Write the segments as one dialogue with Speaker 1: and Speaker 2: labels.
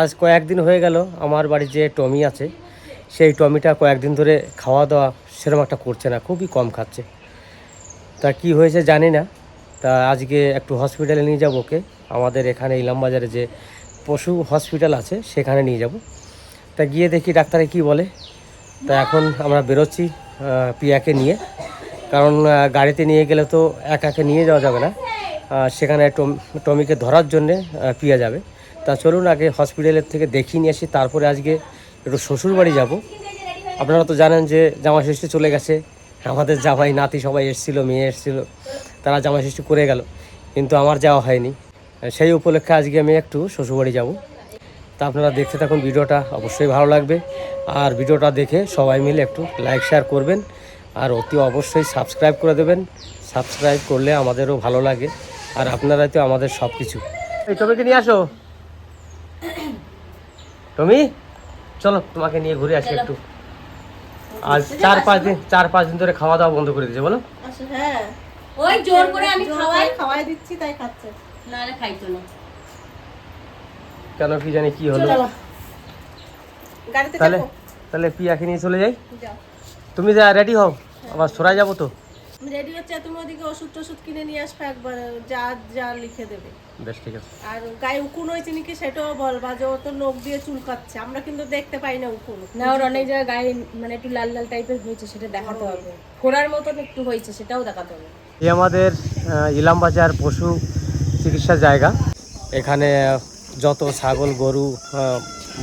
Speaker 1: আজ কয়েকদিন হয়ে গেল আমার বাড়ি যে টমি আছে, সেই টমিটা কয়েকদিন ধরে খাওয়া দাওয়া সেরকম একটা করছে না, খুবই কম খাচ্ছে। তা কি হয়েছে জানি না। তা আজকে একটু হসপিটালে নিয়ে যাব ওকে। আমাদের এখানে ইলামবাজারে যে পশু হসপিটাল আছে, সেখানে নিয়ে যাব। তা গিয়ে দেখি ডাক্তারে কি বলে। তা এখন আমরা বেরোচ্ছি পিয়াকে নিয়ে। কারণ গাড়িতে নিয়ে গেলে তো একাকে নিয়ে যাওয়া যাবে না। সেখানে টম- টমিকে ধরার জন্যে পিয়া যাবে। তা চলুন আগে হসপিটালের থেকে দেখিয়ে নিয়ে আসি, তারপরে আজকে একটু শ্বশুর বাড়ি যাব। আপনারা তো জানেন যে জামা ষষ্ঠী চলে গেছে, আমাদের জামাই নাতি সবাই এসেছিল, মেয়ে এসেছিল, তারা জামা ষষ্ঠী করে গেল, কিন্তু আমার যাওয়া হয়নি। সেই উপলক্ষে আজকে আমি একটু শ্বশুরবাড়ি যাব। তা আপনারা দেখতে থাকুন ভিডিওটা, অবশ্যই ভালো লাগবে। আর ভিডিওটা দেখে সবাই মিলে একটু লাইক শেয়ার করবেন। আর অতি অবশ্যই সাবস্ক্রাইব করে দেবেন। সাবস্ক্রাইব করলে আমাদেরও ভালো লাগে। আর আপনারাই তো আমাদের সব কিছু এই টমিকে নিয়ে আসো। টমি চলো তোমাকে নিয়ে ঘুরে আসি একটু। আর চার পাঁচ দিন চার পাঁচ দিন ধরে খাওয়া দাওয়া বন্ধ করে দিয়েছে বলো।
Speaker 2: আচ্ছা, হ্যাঁ।
Speaker 3: ওই জোর করে আমি খাওয়াই।
Speaker 2: খাওয়াই দিচ্ছি তাই খাচ্ছে।
Speaker 3: নাহলে খাইতো না।
Speaker 1: কেন কি জানি কি হলো। তাহলে তাহলে পিয়াকে নিয়ে চলে যাই। তুমি যা রেডি হও আবার সরাই যাব তো।
Speaker 2: রেডি হচ্ছে তুমি ওদিকে ওষুধ টষুধ কিনে নিয়ে আসবে একবার যা যা লিখে দেবে।
Speaker 1: বেশ ঠিক আছে।
Speaker 2: আর গায়ে উকুন হয়েছে নাকি সেটাও বলবা যে ও তো নখ দিয়ে চুলকাচ্ছে আমরা কিন্তু দেখতে পাই না উকুন।
Speaker 3: না ওর অনেক জায়গায় গায়ে মানে একটু লাল লাল টাইপের হয়েছে সেটা দেখাতে হবে। ফোড়ার মতন একটু হয়েছে সেটাও দেখাতে হবে।
Speaker 1: এই আমাদের ইলামবাজার পশু চিকিৎসা জায়গা। এখানে যত ছাগল গরু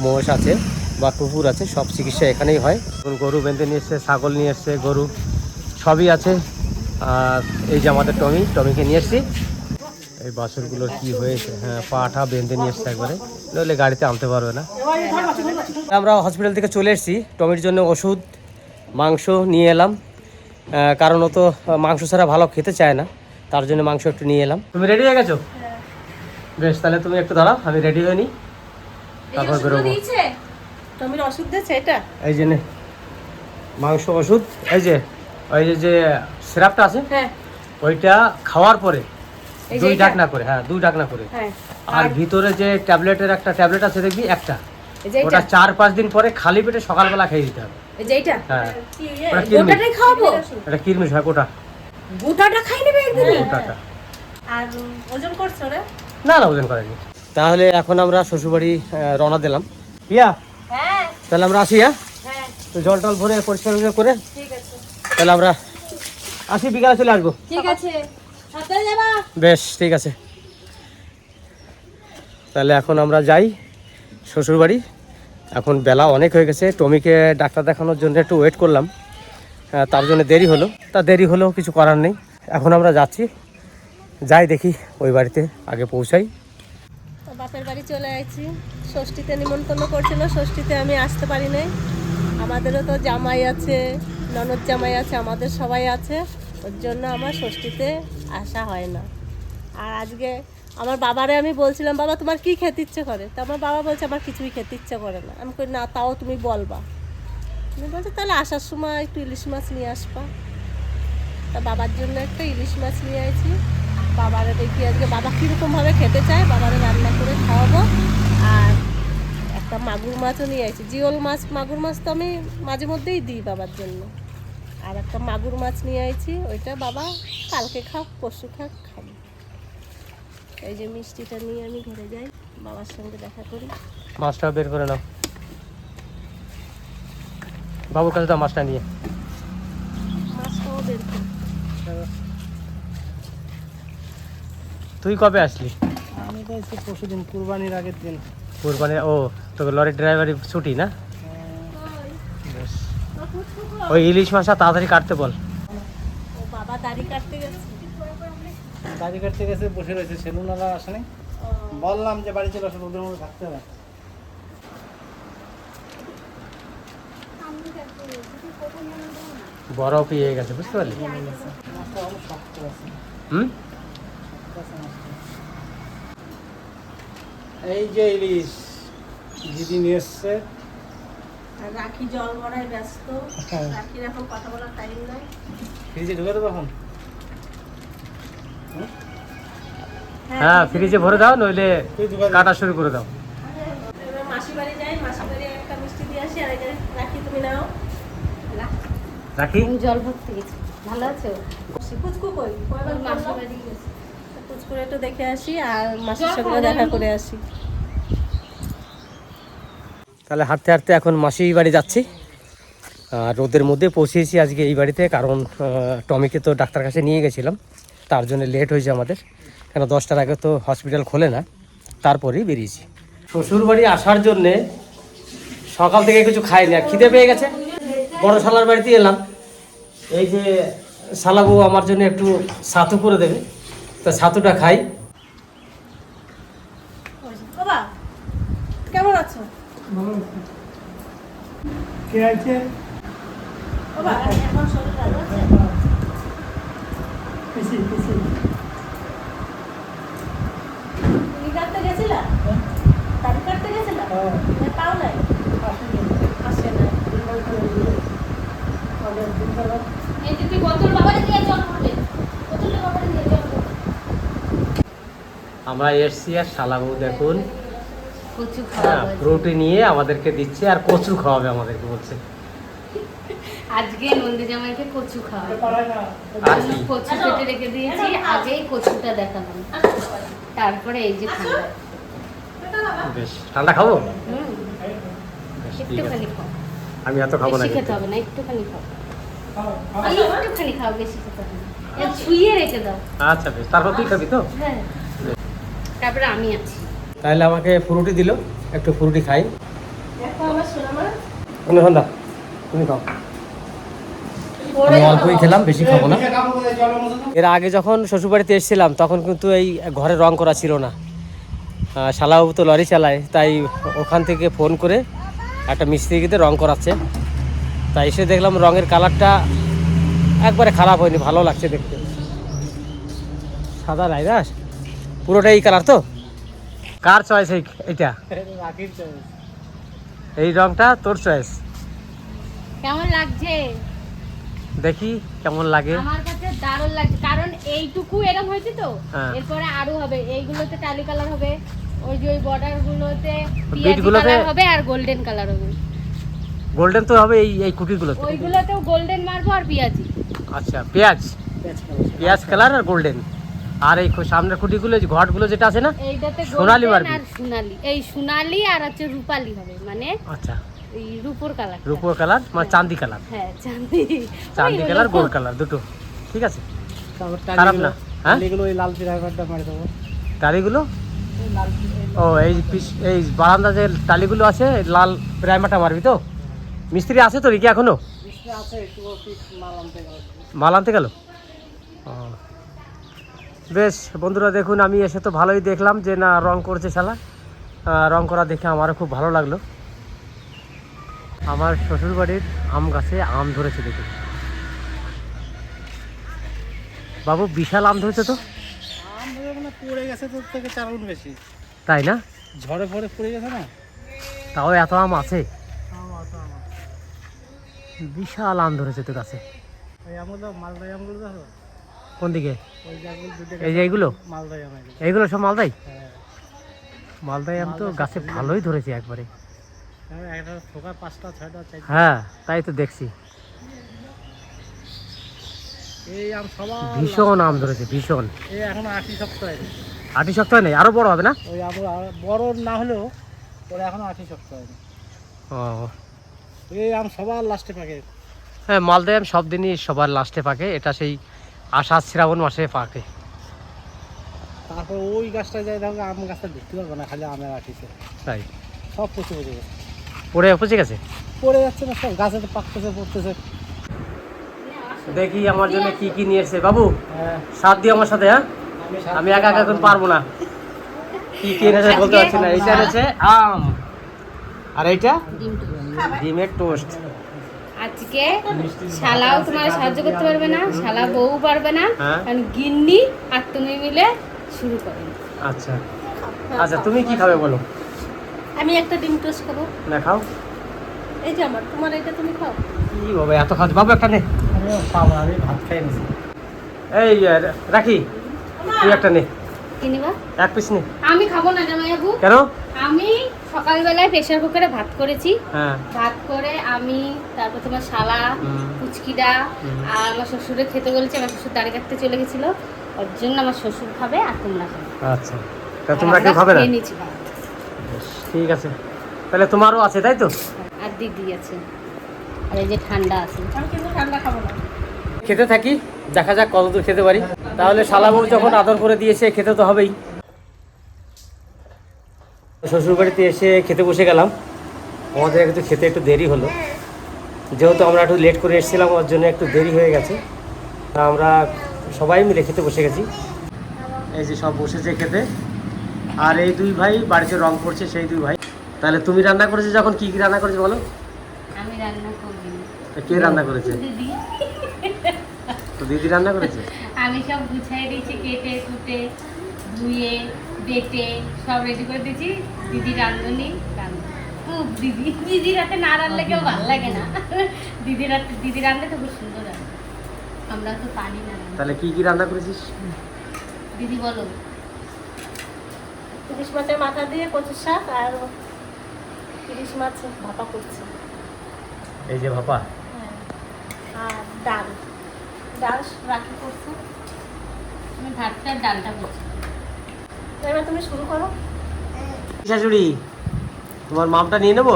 Speaker 1: মোষ আছে বা কুকুর আছে সব চিকিৎসা এখানেই হয়। গরু বেঁধে নিয়ে এসছে ছাগল নিয়ে এসছে গরু সবই আছে। আর এই যে আমাদের টমি টমিকে নিয়ে এসছি। এই বাছুরগুলোর কি হয়েছে? হ্যাঁ পাটা বেঁধে নিয়ে এসছে একবারে। নইলে গাড়িতে আনতে পারবে না। আমরা হসপিটাল থেকে চলে এসেছি। টমির জন্য ওষুধ মাংস নিয়ে এলাম। কারণ ও তো মাংস ছাড়া ভালো খেতে চায় না। তার জন্য মাংস একটু নিয়ে এলাম। তুমি রেডি হয়ে গেছো? বেশ তাহলে তুমি একটু দাঁড়াও আমি রেডি হয়ে নিই তারপর বেরোবো।
Speaker 2: টমির ওষুধ দিয়েছে এটা?
Speaker 1: এই যে মাংস ওষুধ। এই যে ওই যে সিরাপটা আছে?
Speaker 2: হ্যাঁ।
Speaker 1: ওইটা খাওয়ার পরে দুই? ডাকনা করে হ্যাঁ দুই ডাকনা করে।
Speaker 2: হ্যাঁ।
Speaker 1: আর ভিতরে যে ট্যাবলেটের একটা ট্যাবলেট আছে দেখবি একটা। ওটা চার পাঁচ দিন পরে খালি পেটে সকালবেলা খেয়ে দিতে হবে।
Speaker 3: এই যে এইটা?
Speaker 1: হ্যাঁ? ওটা কিরমিস
Speaker 3: খাওয়াবো?
Speaker 1: এটা কিরমিস হয় কোটা
Speaker 3: গোটাটা খাই নেবে একদিন?
Speaker 1: কোটাটা
Speaker 2: আর ওজন করছ রে?
Speaker 1: না না ওজন করেনি তাহলে এখন আমরা শ্বশুরবাড়ি রওনা দিলাম। ইয়া
Speaker 3: হ্যাঁ।
Speaker 1: তাহলে আমরা আসি হ্যাঁ?
Speaker 3: হ্যাঁ।
Speaker 1: তো জল টল ভরে পরিষ্কার করে
Speaker 3: ঠিক আছে।
Speaker 1: তাহলে আমরা আসি বিকালে চলে আসব।
Speaker 3: ঠিক আছে।
Speaker 1: বেশ ঠিক আছে। তাহলে এখন আমরা যাই শ্বশুরবাড়ি। এখন বেলা অনেক হয়ে গেছে। টমিকে ডাক্তার দেখানোর জন্য একটু ওয়েট করলাম। তার জন্য দেরি হলো। তা দেরি হলেও কিছু করার নেই। এখন আমরা যাচ্ছি। যাই দেখি ওই বাড়িতে আগে পৌঁছাই।
Speaker 2: বাপের বাড়ি চলে আসছি ষষ্ঠীতে নিমন্ত্রণ করছিল ষষ্ঠীতে আমি আসতে পারি নাই। আমাদেরও তো জামাই আছে ননদ জামাই আছে আমাদের সবাই আছে। ওর জন্য আমার ষষ্ঠীতে আসা হয় না। আর আজকে আমার বাবারে আমি বলছিলাম, বাবা, তোমার কি খেতে ইচ্ছে করে? তো আমার বাবা বলছে, আমার কিছুই খেতে ইচ্ছে করে না। আমি কই, না, তাও তুমি বলবা। তুমি বলছো, তাহলে আসার সময় একটু ইলিশ মাছ নিয়ে আসবা। তা বাবার জন্য একটা ইলিশ মাছ নিয়ে আইছি। বাবারে দেখি আজকে বাবা কীরকমভাবে খেতে চায়, বাবারে রান্না করে খাওয়াবো। আর একটা মাগুর মাছও নিয়ে আইছি। জিওল মাছ, মাগুর মাছ তো আমি মাঝে মধ্যেই দিই বাবার জন্য। আর একটা মাগুর মাছ নিয়ে আইছি ওইটা বাবা কালকে খাক পরশু খাক খাব। এই যে মিষ্টিটা নিয়ে আমি ঘরে যাই বাবার সঙ্গে দেখা করি।
Speaker 1: মাছটা বের করে নাও। বাবুর কাছে দাও মাছটা নিয়ে।
Speaker 2: মাছটাও বের করি।
Speaker 1: তুই কবে আসলি?
Speaker 4: আমি তো এসে পরশু দিন কুরবানির আগের দিন।
Speaker 1: কুরবানি ও তোকে লরির ড্রাইভারি ছুটি না। ওই ইলিশ মাছটা তাড়াতাড়ি কাটতে বল।
Speaker 2: ও বাবা দাড়ি কাটতে গেছে।
Speaker 4: গাড়ি কাটতে গেছে বসে রয়েছে আসেনি। বললাম যে বাড়ি চলে আসো ওদের মধ্যে থাকতে হবে।
Speaker 1: বরফ ইয়ে গেছে বুঝতে পারলি? হুম?
Speaker 4: এই যে ইলিশ দিদি নিয়ে এসছে।
Speaker 2: রাখি জল ভরায় ব্যস্ত। রাখির এখন কথা বলার টাইম নাই।
Speaker 4: ফ্রিজে ঢুকে দেবো এখন
Speaker 1: হ্যাঁ ফ্রিজে ভরে দাও নইলে কাটা শুরু করে দাও।
Speaker 2: মাসি বাড়ি যাই মাসি বাড়ি একটা মিষ্টি দিয়ে আসি আর এই রাখি তুমি নাও।
Speaker 1: রাখি?
Speaker 3: আমি জল ভরতে গেছি। ভালো আছো?
Speaker 2: পুচকু কই? কয়বার
Speaker 3: মাসি বাড়ি গেছি।
Speaker 2: পুচকুরে একটু দেখে আসি আর মাসির সঙ্গে দেখা করে আসি।
Speaker 1: তাহলে হাঁটতে হাঁটতে এখন মাসি বাড়ি যাচ্ছি। আর রোদের মধ্যে পৌঁছেছি আজকে এই বাড়িতে, কারণ টমিকে তো ডাক্তার কাছে নিয়ে গেছিলাম। তার জন্য লেট হয়েছে আমাদের। কেন, দশটার আগে তো হসপিটাল খোলে না। তারপরেই বেরিয়েছি। শ্বশুর বাড়ি আসার জন্যে সকাল থেকে কিছু খাইনি, আর খিদে পেয়ে গেছে। বড় শালার বাড়িতে এলাম। এই যে শালাবু আমার জন্য একটু ছাতু করে দেবে। তা ছাতুটা খাই।
Speaker 2: কেমন আছো?
Speaker 4: কে আছে?
Speaker 2: বাবা এখন শরীর ভালো আছে? তুমি কাটতে গেছিলা? দাড়ি কাটতে গেছিলা? এ, পাও নাই? আসে না
Speaker 3: এই যে তুই বোতল বাবারে দিয়ে জল ভরবে বোতলটা বাবারে দিয়ে জল ভরবে
Speaker 1: আমরা এসছি আর শালাবু দেখুন।
Speaker 3: কচু
Speaker 1: হ্যাঁ
Speaker 3: খাওয়াবো
Speaker 1: ফ্রুটি নিয়ে আমাদেরকে দিচ্ছে আর কচু খাওয়াবে আমাদেরকে বলছে।
Speaker 3: আজকে নন্দী জামাইকে কচু খাওয়াবো।
Speaker 1: আর কি?
Speaker 3: কচু কেটে রেখে দিয়েছি আগেই কচুটা দেখালাম। তারপরে এই যে ঠান্ডা।
Speaker 1: বেশ ঠান্ডা খাব?
Speaker 3: হুম
Speaker 1: বেশ,
Speaker 3: একটুখানি খাও।
Speaker 1: আমি এত খাব না
Speaker 3: খেতে হবে না একটুখানি খাও। একটুখানি খাও বেশি খেতে হবে ছুঁয়ে রেখে দাও।
Speaker 1: আচ্ছা বেশ তারপর তুই খাবি তো?
Speaker 3: হ্যাঁ। তারপরে আমি আছি।
Speaker 1: তাহলে আমাকে ফ্রুটি দিল একটু ফ্রুটি খাই। সন্ধ্যা তুমি খাও। আমি অল্পই খেলাম বেশি খাব না। এর আগে যখন শ্বশুরবাড়িতে এসেছিলাম তখন কিন্তু এই ঘরে রং করা ছিল না। শালাবাবু তো লরি চালায় তাই ওখান থেকে ফোন করে একটা মিস্ত্রিকে রং করাচ্ছে। তাই এসে দেখলাম রঙের কালারটা একবারে খারাপ হয়নি ভালো লাগছে দেখতে। সাদা রাইরাস পুরোটাই এই কালার তো? কার চয়েস এইটা? এই রংটা তোর চয়েস
Speaker 3: কেমন লাগছে?
Speaker 1: দেখি কেমন লাগে।
Speaker 3: আমার কাছে দারুণ লাগছে কারণ এইটুকু এরকম হয়েছে তো।
Speaker 1: হ্যাঁ।
Speaker 3: এরপরে আরও হবে এইগুলোতে টালি কালার হবে ওই যে ওই বর্ডার গুলোতে কালার হবে আর গোল্ডেন কালার হবে।
Speaker 1: গোল্ডেন তো হবে এই এই কুটিগুলোতে
Speaker 3: ওইগুলোতেও গোল্ডেন মারবো আর পিয়াজি।
Speaker 1: আচ্ছা পেঁয়াজ। পেঁয়াজ কালার আর গোল্ডেন আর এই সামনের কুটিগুলো যে ঘটগুলো যেটা আছে না
Speaker 3: এইটাতে
Speaker 1: সোনালি মারবি?
Speaker 3: আর সোনালি। এই সোনালি আর হচ্ছে রূপালি হবে মানে
Speaker 1: আচ্ছা।
Speaker 3: এই রূপোর কালার
Speaker 1: রূপোর কালার মানে চান্দি কালার
Speaker 3: হ্যাঁ চাঁদি।
Speaker 1: চান্দি কালার গোল কালার দুটো। ঠিক আছে?
Speaker 4: তারপর
Speaker 1: খারাপ না, হ্যাঁ?
Speaker 4: এগুলো ওই লাল পিরামিডটা মারি দেবো।
Speaker 1: টালিগুলো
Speaker 4: এই
Speaker 1: ও এই পিস এই বারান্দা যে টালিগুলো আছে লাল প্রাইমারটা মারবি তো? মিস্ত্রি আছে তো কি এখনও?
Speaker 4: মিষ্টি আছে একটু পিস মাল আনতে গেল।
Speaker 1: মাল আনতে গেল? ও। বেশ বন্ধুরা দেখুন আমি এসে তো ভালোই দেখলাম যে না রং করছে শালা। রং করা দেখে আমারও খুব ভালো লাগল। আমার শ্বশুর বাড়ির আম গাছে আম ধরেছে দেখুন। বাবু বিশাল আম ধরেছে তো?
Speaker 4: আম ধরে পড়ে গেছে তোর থেকে চার গুণ বেশি।
Speaker 1: তাই না?
Speaker 4: ঝড়ে ফড়ে পড়ে গেছে না?
Speaker 1: তাও এত আম আছে? বিশাল আম ধরেছে তো গাছে।
Speaker 4: ওই আমগুলো মালদাই আমগুলো দেখো
Speaker 1: কোন দিকে? এই যে এইগুলো? এইগুলো সব মালদাই
Speaker 4: হ্যাঁ।
Speaker 1: মালদাই আম তো গাছে ভালোই ধরেছে একবারে।
Speaker 4: হ্যাঁ,
Speaker 1: হ্যাঁ তাই তো দেখছি।
Speaker 4: এই আম সবার
Speaker 1: ভীষণ আম ধরেছে ভীষণ।
Speaker 4: এখনও আশি সপ্তাহ।
Speaker 1: আটি হয় নাই আরও বড় হবে না?
Speaker 4: ওই বড় না হলেও ওরা এখনও আশি সপ্তাহ
Speaker 1: ও।
Speaker 4: এই আম সবার লাস্টে পাকে।
Speaker 1: হ্যাঁ মালদায় আম সব দিনই সবার লাস্টে পাকে এটা সেই আষাঢ় শ্রাবণ মাসে পাকে
Speaker 4: তারপর ওই গাছটা যাই দেখো আম গাছটা দেখতে পারব না খালি আমের আটিতে
Speaker 1: তাই?
Speaker 4: সব পচে পচে গেছে।
Speaker 1: পড়ে পচে গেছে?
Speaker 4: পড়ে যাচ্ছে না সব গাছে তো পাকতেছে পড়তেছে।
Speaker 1: দেখি আমার জন্য কি কি নিয়ে এসছে। বাবু
Speaker 4: হ্যাঁ।
Speaker 1: সাথ দিও আমার সাথে হ্যাঁ?
Speaker 4: আমি
Speaker 1: একা একা এখন পারব না। কি কি এনেছে বলতে পারছি না। এইটা এনেছে আম। আর এইটা? ডিমের টোস্ট।
Speaker 3: আজকে শালাও তোমার সাহায্য করতে পারবে না শালা বউ পারবে না
Speaker 1: হ্যাঁ।
Speaker 3: কারণ গিন্নি আর তুমি মিলে শুরু করেন
Speaker 1: আচ্ছা। আচ্ছা তুমি কি খাবে বলো?
Speaker 2: আমি একটা ডিম টোস্ট খাব।
Speaker 1: না খাও।
Speaker 2: এই যে আমার তোমার এটা তুমি খাও।
Speaker 1: কি বাবা এত খাওয়া বাবু একটা নে।
Speaker 4: আমি ভাত খাই
Speaker 1: এই রাখি তুই একটা নে।
Speaker 3: কি নিবা
Speaker 1: এক পিস নে।
Speaker 3: আমি খাব না জামাই বাবু
Speaker 1: কেন?
Speaker 3: আমি সকালবেলায় প্রেশার কুকারে ভাত করেছি।
Speaker 1: হ্যাঁ।
Speaker 3: ভাত করে আমি তারপর তোমার শালা। কুচকিটা আর আমার শ্বশুরের খেতে বলেছি আমার শ্বশুর দাঁড়িয়ে কাটতে চলে গেছিল। ওর জন্য আমার শ্বশুর খাবে আর তোমরা খাবে।
Speaker 1: আচ্ছা। তা তোমরা কেউ খাবে না? ঠিক আছে। তাহলে তোমারও আছে তাই তো?
Speaker 3: আর দিদি আছে। আর এই যে ঠান্ডা আছে।
Speaker 2: আমি কিন্তু ঠান্ডা খাব না।
Speaker 1: খেতে থাকি? দেখা যাক কতদূর খেতে পারি। তাহলে শালাবু যখন আদর করে দিয়েছে খেতে তো হবেই। শ্বশুর বাড়িতে এসে খেতে বসে গেলাম। আমাদের একটু খেতে একটু দেরি হলো। যেহেতু আমরা একটু লেট করে এসেছিলাম ওর জন্য একটু দেরি হয়ে গেছে। তা আমরা সবাই মিলে খেতে বসে গেছি। এই যে সব বসেছে খেতে। আর এই দুই ভাই বাড়িতে রং করছে সেই দুই ভাই। তাহলে তুমি রান্না করেছ যখন? কি কি রান্না করেছ বলো?
Speaker 3: আমি রান্না
Speaker 1: কে রান্না করেছে? তো দিদি রান্না করেছে?
Speaker 3: আমি সব গুছাই দিয়েছি কেটে কুটে ধুয়ে বেটে সব রেডি করে দিয়েছি। দিদি রাঁধুনি। খুব দিদি দিদি রাতে না রান্নলে কেউ ভালো লাগে না। দিদি রাতে দিদি রান্না তো খুব সুন্দর আমরা তো পারি না
Speaker 1: তাহলে কি কি রান্না করেছিস?
Speaker 3: দিদি বলো।
Speaker 2: ইলিশ মাছের মাথা দিয়ে কচুর শাক আর ইলিশ মাছ ভাপা করছি।
Speaker 1: এই যে ভাপা?
Speaker 2: হ্যাঁ। আর ডাল। ডাল রাখি করছি।
Speaker 3: আমি ভাতটার ডালটা করছি।
Speaker 2: এবার তুমি শুরু করো।
Speaker 1: শাশুড়ি তোমার মামটা নিয়ে নেব?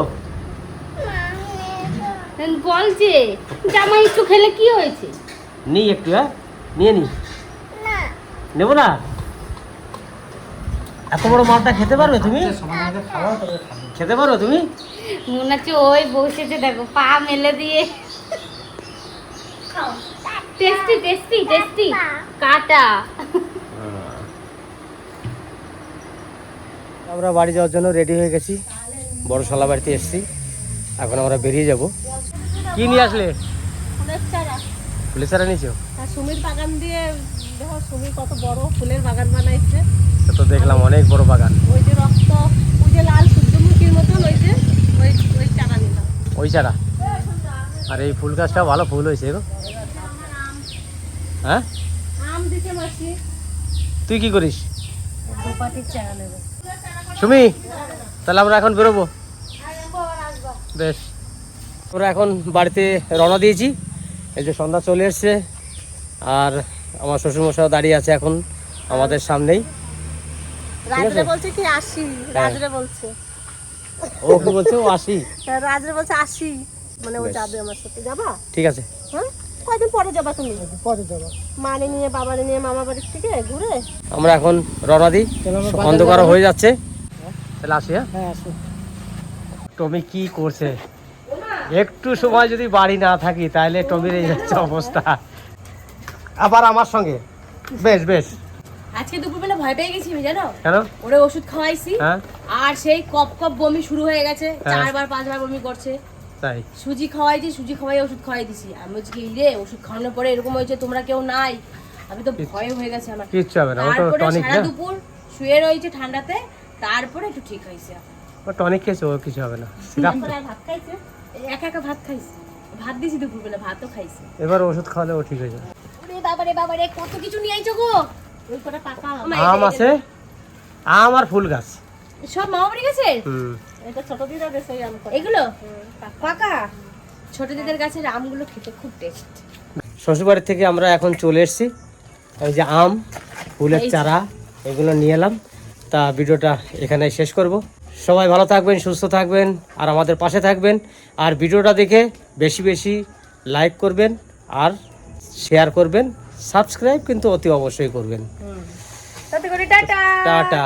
Speaker 3: বলছে জামাই একটু খেলে কি হয়েছে?
Speaker 1: নিই একটু হ্যাঁ? নিয়ে নি। নেব না? এত বড় মামটা খেতে পারবে তুমি?
Speaker 4: খাব।
Speaker 1: খেতে পারো তুমি?
Speaker 3: মনে হচ্ছে ওই বসেছে দেখো পা মেলে দিয়ে। টেস্টি টেস্টি টেস্টি কাটা
Speaker 1: আমরা বাড়ি যাওয়ার জন্য রেডি হয়ে গেছি। বড় শালা বাড়িতে এসেছি। এখন আমরা বেরিয়ে যাব। কি নিয়ে আসলে?
Speaker 2: ফুলের চারা।
Speaker 1: নিয়েছো?
Speaker 2: আর সুমির বাগান দিয়ে দেখো সুমির কত বড় ফুলের বাগান বানাইছে।
Speaker 1: তো দেখলাম অনেক বড় বাগান।
Speaker 2: ওই যে রক্ত ওই যে লাল সূর্যমুখীর মতন ওই যে ওই ওই চারা নিলাম।
Speaker 1: ওই চারা? আর এই ফুল গাছটা ভালো ফুল হয়েছে গো। হ্যাঁ? তুই কি করিস? সুমি তাহলে আমরা এখন বেরোবো। বেশ। আমরা এখন বাড়িতে রওনা দিয়েছি। এই যে সন্ধ্যা চলে এসছে আর আমার শ্বশুরমশাই দাঁড়িয়ে আছে এখন আমাদের সামনেই।
Speaker 2: রাজরে বলছে কি আসি রাজরে বলছে।
Speaker 1: ও কি বলছে? ও আসি?
Speaker 2: রাজরে বলছে আসি। মানে ও যাবে আমার সাথে। যাবা?
Speaker 1: ঠিক আছে।
Speaker 2: হ্যাঁ কয়দিন পরে যাবা তুমি? পরে যাবা? মানে নিয়ে বাবারে নিয়ে মামা বাড়ির থেকে ঘুরে?
Speaker 1: আমরা এখন রওনা দিই। অন্ধকার হয়ে যাচ্ছে। তাহলে আসি হ্যাঁ?
Speaker 2: হ্যাঁ আসো।
Speaker 1: টমি কি করছে? একটু সময় যদি বাড়ি না থাকি তাহলে টমির এই হচ্ছে অবস্থা। আবার আমার সঙ্গে? বেশ বেশ।
Speaker 3: আজকে দুপুরবেলা ভয় পেয়ে গেছি আমি জানো?
Speaker 1: কেন?
Speaker 3: ওরে ওষুধ খাওয়াইছি।
Speaker 1: হ্যাঁ।
Speaker 3: আর সেই কপ কপ বমি শুরু হয়ে গেছে।
Speaker 1: হ্যাঁ।
Speaker 3: চারবার পাঁচবার বমি করছে।
Speaker 1: তাই?
Speaker 3: সুজি খাওয়াইছি সুজি খাওয়াই ওষুধ খাওয়াই দিছি আমি বলছি কি রে ওষুধ খাওয়ানোর পরে এরকম হয়েছে তোমরা কেউ নাই। আমি তো ভয় হয়ে গেছে আমার।
Speaker 1: কিচ্ছু হবে না ও তো
Speaker 3: তারপরে
Speaker 1: টনিক
Speaker 3: সারা দুপুর শুয়ে রয়েছে ঠান্ডাতে তারপরে একটু ঠিক হয়েছে।
Speaker 1: ও টনিক খেয়েছে কিছু হবে না। সিরাপ
Speaker 2: ভাত খাইছে
Speaker 3: একা একা ভাত খাইছি। ভাত দিছি দুপুরবেলা ভাতও খাইছি।
Speaker 1: এবার ওষুধ খাওয়ালে ও ঠিক হয়ে যাবে।
Speaker 3: ওরে কত কিছু নিয়ে আইছো গো?
Speaker 2: ওই করে পাকা আম
Speaker 1: আছে? আম আর ফুল গাছ।
Speaker 3: সব মামা বাড়ি গেছে
Speaker 2: এটা ছোট দিদা দেশে আম
Speaker 3: এগুলো? পাকা। ছোট দিদের গাছের আমগুলো খেতে খুব টেস্ট
Speaker 1: শ্বশুরবাড়ি থেকে আমরা এখন চলে এসেছি। এই যে আম ফুলের চারা এগুলো নিয়ে এলাম। তা ভিডিওটা এখানে শেষ করব। সবাই ভালো থাকবেন সুস্থ থাকবেন আর আমাদের পাশে থাকবেন। আর ভিডিওটা দেখে বেশি বেশি লাইক করবেন আর শেয়ার করবেন। সাবস্ক্রাইব কিন্তু অতি অবশ্যই করবেন।
Speaker 3: তাতে করে টাটা।
Speaker 1: টাটা।